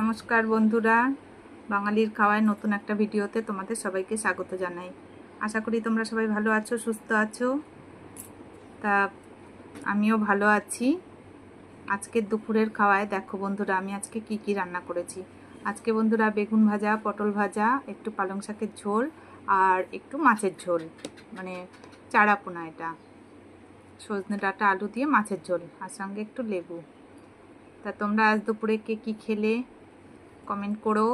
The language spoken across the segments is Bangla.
নমস্কার বন্ধুরা। বাঙালির খাওয়ায় নতুন একটা ভিডিওতে তোমাদের সবাইকে স্বাগত জানাই। আশা করি তোমরা সবাই ভালো আছো, সুস্থ আছো। তা আমিও ভালো আছি। আজকের দুপুরের খাওয়ায় দেখো বন্ধুরা, আমি আজকে কি কি রান্না করেছি। আজকে বন্ধুরা বেগুন ভাজা, পটল ভাজা, একটু পালং শাকের ঝোল আর একটু মাছের ঝোল। মানে চারাপোনা এটা। সজনে ডাঁটা, আলু দিয়ে মাছের ঝোল আর সঙ্গে একটু লেবু। তা তোমরা আজ দুপুরে কে কী খেলে? কমেন্ট করো।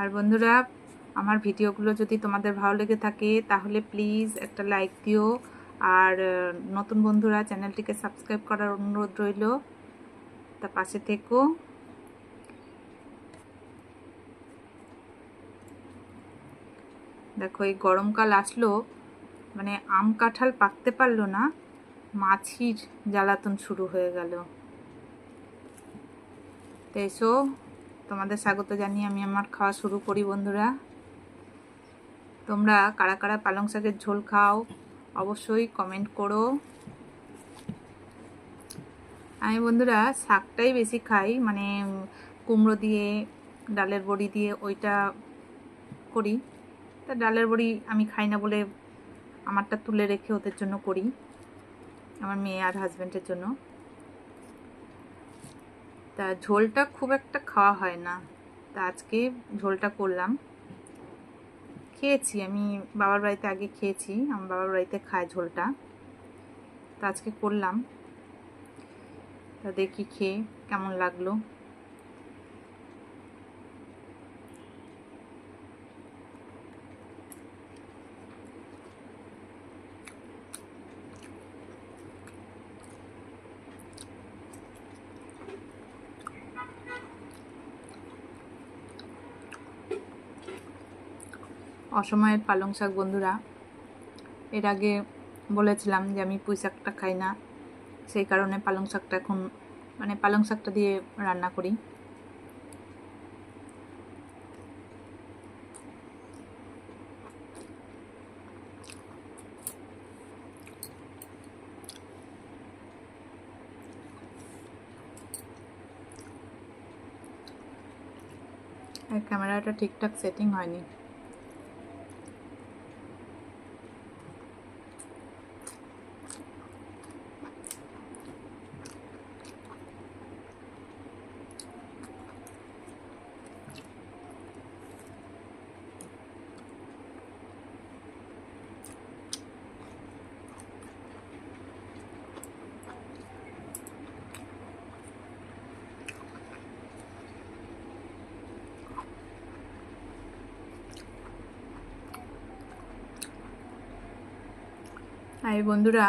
আর বন্ধুরা, আমার ভিডিওগুলো যদি তোমাদের ভালো লেগে থাকে, তাহলে প্লিজ একটা লাইক দিও। আর নতুন বন্ধুরা, চ্যানেলটিকে সাবস্ক্রাইব করার অনুরোধ রইল। তা পাশে থেকো। দেখো, এই গরমকাল আসলো মানে আম কাঁঠাল পাকতে পারল না, মাছির জ্বালাতন শুরু হয়ে গেল। তো এসো, তোমাদের স্বাগত জানিয়ে আমি আমার খাওয়া শুরু করি বন্ধুরা। তোমরা কারা কারা পালং শাকের ঝোল খাও, অবশ্যই কমেন্ট করো। আমি বন্ধুরা শাকটাই বেশি খাই মানে কুমড়ো দিয়ে, ডালের বড়ি দিয়ে, ওইটা করি। তা ডালের বড়ি আমি খাই না বলে আমারটা তুলে রেখে ওদের জন্য করি। আমার মেয়ে আর হাজব্যান্ডের জন্য। তা ঝোলটা খুব একটা খাওয়া হয় না। তা আজকে ঝোলটা করলাম। খেয়েছি, আমি বাবার বাড়িতে আগে খেয়েছি, আমার বাবার বাড়িতে খায় ঝোলটা। তা আজকে করলাম। তা দেখি খেয়ে কেমন লাগল। অসময়ের পালং শাক বন্ধুরা, এর আগে বলেছিলাম যে আমি পুঁই শাকটা খাই না, সেই কারণে পালং শাকটা এখন মানে পালং শাকটা দিয়ে রান্না করি। ক্যামেরাটা ঠিকঠাক সেটিং হয়নি। আর বন্ধুরা,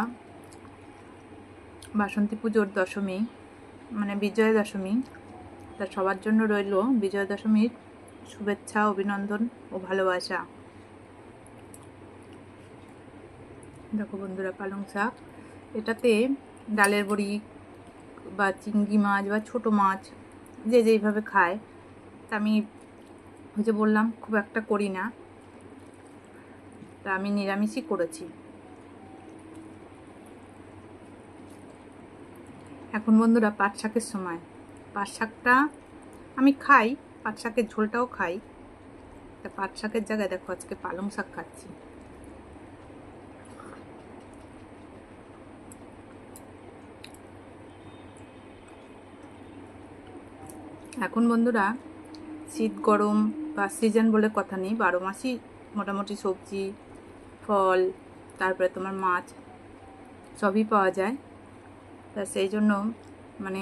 বাসন্তী পুজোর দশমী মানে বিজয়া দশমী, তা সবার জন্য রইল বিজয়া দশমীর শুভেচ্ছা, অভিনন্দন ও ভালোবাসা। দেখো বন্ধুরা, পালং শাক। এটাতে ডালের বড়ি বা চিংড়ি মাছ বা ছোট মাছ, যে যেইভাবে খায়, তা আমি যে বললাম, খুব একটা করি না। তা আমি নিরামিষই করেছি। এখন বন্ধুরা পাট শাকের সময়। পাট শাকটা আমি খাই, পাট শাকের ঝোলটাও খাই। তা পাট শাকের জায়গায় দেখো আজকে পালং শাক খাচ্ছি। এখন বন্ধুরা শীত গরম বা সিজন বলে কথা নেই, বারো মাসই মোটামুটি সবজি, ফল, তারপরে তোমার মাছ সবই পাওয়া যায়। তা সেই জন্য মানে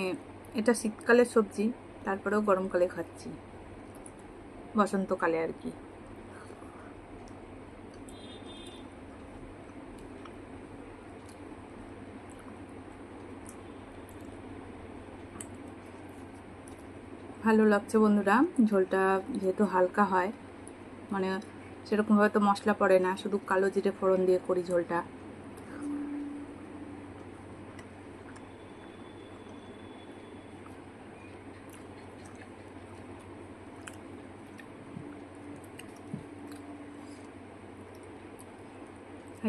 এটা শীতকালের সবজি, তারপরেও গরমকালে খাচ্ছি। বসন্তকালে আর কি। ভালো লাগছে বন্ধুরা, ঝোলটা যেহেতু হালকা হয়। মানে সেরকমভাবে তো মশলা পড়ে না, শুধু কালো জিরে ফোড়ন দিয়ে করি ঝোলটা।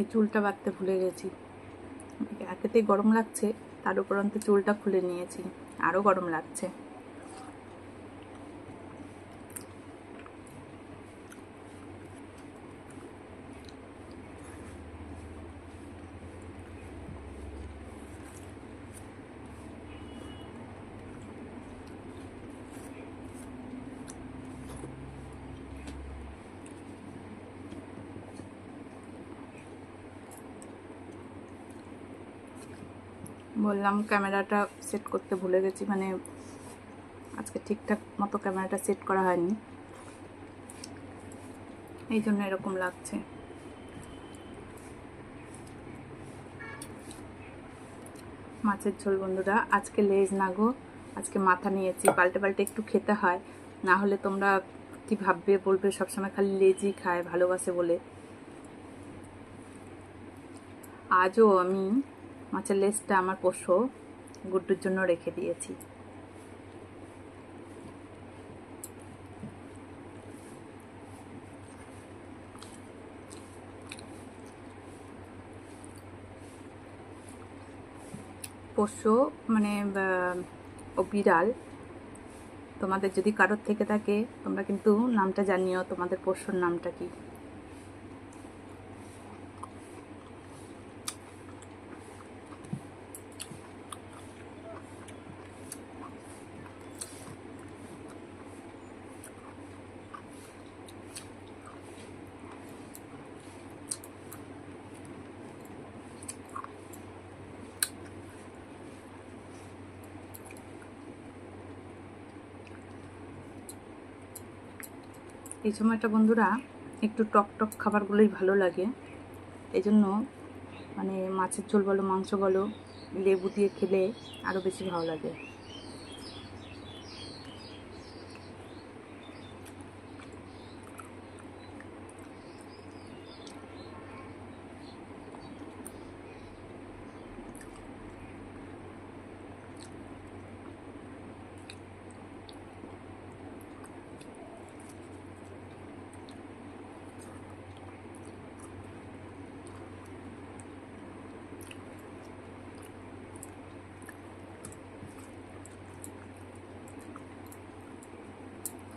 এই চুলটা বাঁধতে ভুলে গেছি। একেতেই গরম লাগছে, তার উপরন্ত চুলটা খুলে নিয়েছি। আরও গরম লাগছে। বললাম ক্যামেরাটা সেট করতে ভুলে গেছি মানে আজকে ঠিকঠাক মতো ক্যামেরাটা সেট করা হয়নি। এই জন্য এরকম লাগছে। মাছের ঝোল বন্ধুরা, আজকে লেজ না গো, আজকে মাথা নিয়েছি, পাল্টে পাল্টে একটু খেতে হয়। না হলে তোমরা কি ভাববে, বলবে সবসময় খালি লেজই খায়, ভালোবাসে বলে। আজও আমি মাছের লেজটা আমার পোষ্য গুড্ডুর জন্য রেখে দিয়েছি। পোষ্য মানে ও বিড়াল, তোমাদের যদি কারোর থেকে থাকে, তোমরা কিন্তু নামটা জানিও, তোমাদের পোষ্যর নামটা কি? এই সময়টা বন্ধুরা একটু টক টক খাবারগুলোই ভালো লাগে। এই জন্য মানে মাছের ঝোল বলো, মাংস বলো, লেবু দিয়ে খেলে আরও বেশি ভালো লাগে।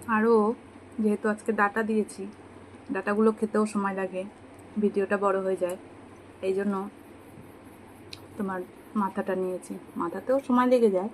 আরও যেহেতু আজকে ডাটা দিয়েছি, ডাটাগুলো খেতেও সময় লাগে, ভিডিওটা বড় হয়ে যায় এই জন্য তোমার মাথাটা নিয়েছি। মাথাতেও সময় লেগে যায়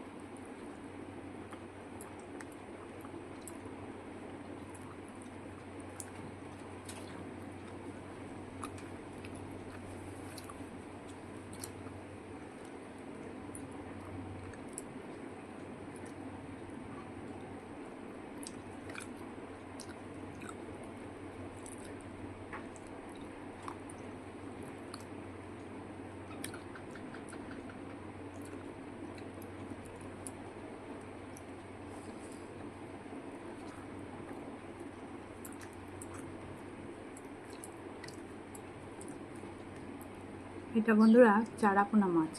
এটা বন্ধুরা চারাপোনা মাছ।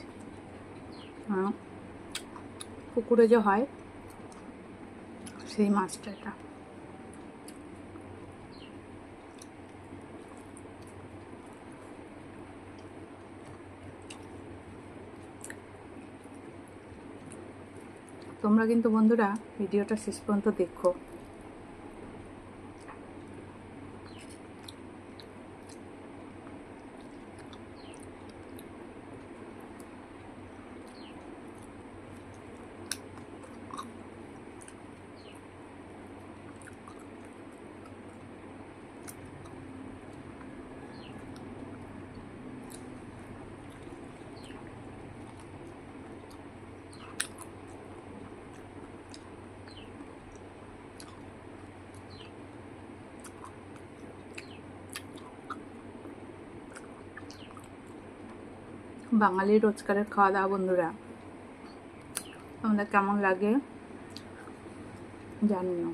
পুকুরে যে হয়, সেই মাছটা এটা। তোমরা কিন্তু বন্ধুরা ভিডিওটা শেষ পর্যন্ত দেখো। বাঙালির রোজকারের খাওয়া দাওয়া বন্ধুরা। আমাদের কেমন লাগে? জানিও।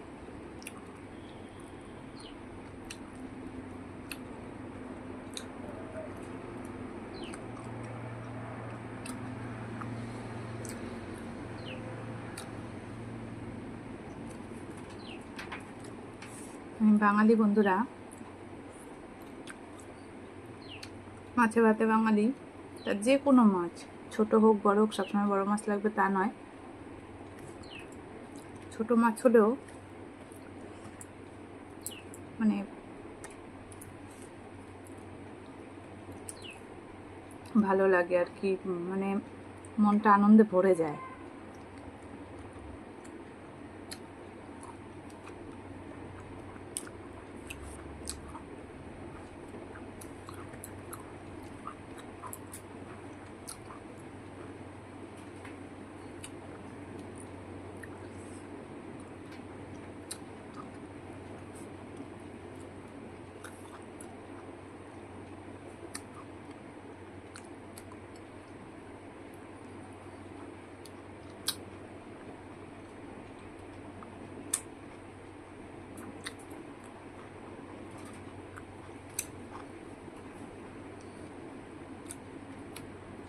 বাঙালি বন্ধুরা। মাছে ভাতে বাঙালি। যে কোনো মাছ, ছোট হোক, বড় হোক, সবসময় বড় মাছ লাগবে তা নয়। ছোট মাছ হলেও মানে ভালো লাগে আর কি মানে মনটা আনন্দে ভরে যায়।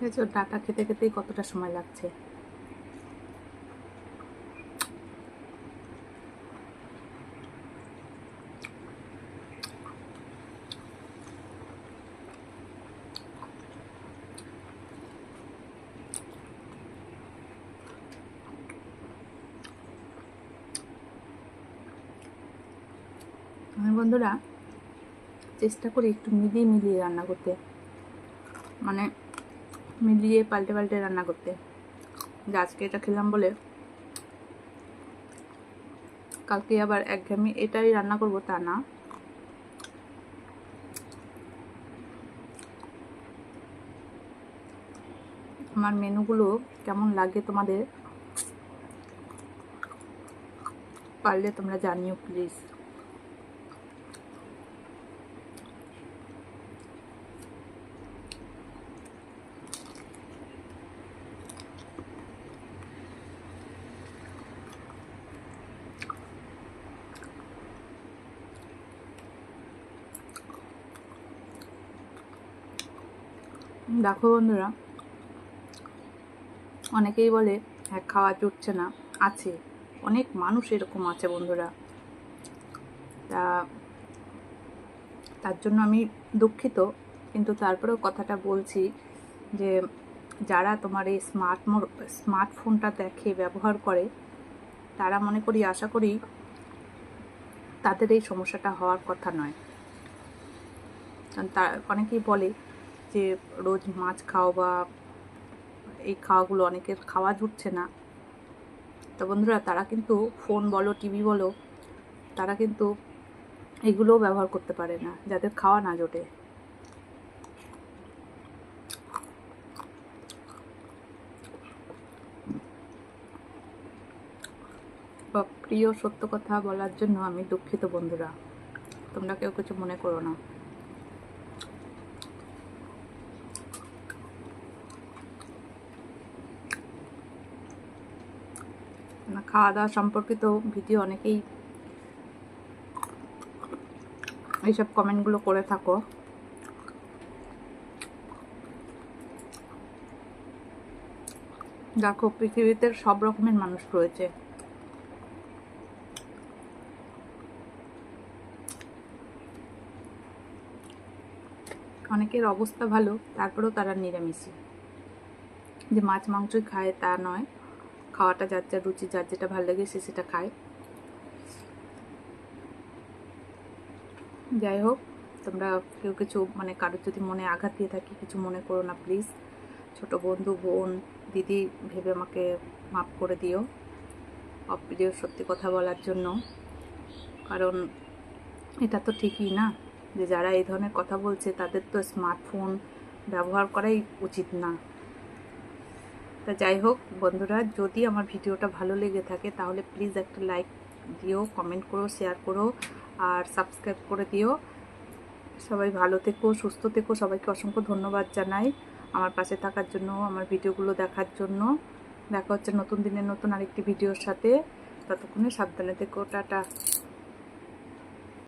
দেখেছ? ডাটা খেতে খেতেই কতটা সময় লাগছে। বন্ধুরা, চেষ্টা করি একটু মিলিয়ে মিলিয়ে রান্না করতে। মানে মিলিয়ে পাল্টে পাল্টে রান্না করতে। আজকে এটা খেলাম বলে কালকে আবার এক একঘেয়েমি এটাই রান্না করব তা না। আমার মেনুগুলো কেমন লাগে তোমাদের পারলে তোমরা জানিও প্লিজ দেখো বন্ধুরা, অনেকেই বলে হ্যাঁ খাওয়া জুটছে না। আছে, অনেক মানুষ এরকম আছে বন্ধুরা। তা, তার জন্য আমি দুঃখিত, কিন্তু তারপরেও কথাটা বলছি যে, যারা তোমার এই স্মার্ট স্মার্টফোনটা দেখে, ব্যবহার করে, তারা মনে করি, আশা করি, তাদের এই সমস্যাটা হওয়ার কথা নয়। কারণ তার অনেকেই বলে যে রোজ মাছ খাও বা এই খাওয়াগুলো অনেকের খাওয়া জুটছে না। তো বন্ধুরা, তারা কিন্তু ফোন বলো টিভি বলো, তারা কিন্তু এগুলোও ব্যবহার করতে পারে না, যাদের খাওয়া না জোটে। প্রিয় সত্য কথা বলার জন্য আমি দুঃখিত বন্ধুরা, তোমরা কেউ কিছু মনে করো না। খাওয়া দাওয়া সম্পর্কিত ভিডিও অনেকেই এইসব কমেন্টগুলো করে থাকো। দেখো, পৃথিবীতে সব রকমের মানুষ রয়েছে। অনেকের অবস্থা ভালো, তারপরেও তারা নিরামিষই। যে মাছ মাংসই খায় তা নয়। খাওয়াটা, যার যার রুচি, যার যেটা ভালো লাগে সে সেটা খায়। যাই হোক, তোমরা কেউ কিছু মানে কারোর যদি মনে আঘাত দিয়ে থাকি, কিছু মনে করো না প্লিজ ছোট বন্ধু, বোন, দিদি, ভেবে আমাকে মাফ করে দিও। অপ্রিয় সত্যি কথা বলার জন্য। কারণ এটা তো ঠিকই না, যে যারা এই ধরনের কথা বলছে, তাদের তো স্মার্টফোন ব্যবহার করাই উচিত না। তা যাই হোক, বন্ধুরা, যদি আমার ভিডিওটা ভালো লেগে থাকে, তাহলে প্লিজ একটা লাইক দিও কমেন্ট করো শেয়ার করো, আর সাবস্ক্রাইব করে দিও। সবাই ভালো থেকো, সুস্থ থেকো। সবাইকে অসংখ্য ধন্যবাদ জানাই আমার পাশে থাকার জন্য, আমার ভিডিওগুলো দেখার জন্য। দেখা হচ্ছে নতুন দিনের নতুন আরেকটি ভিডিওর সাথে। ততক্ষণে সাবধানে থেকো। টাটা।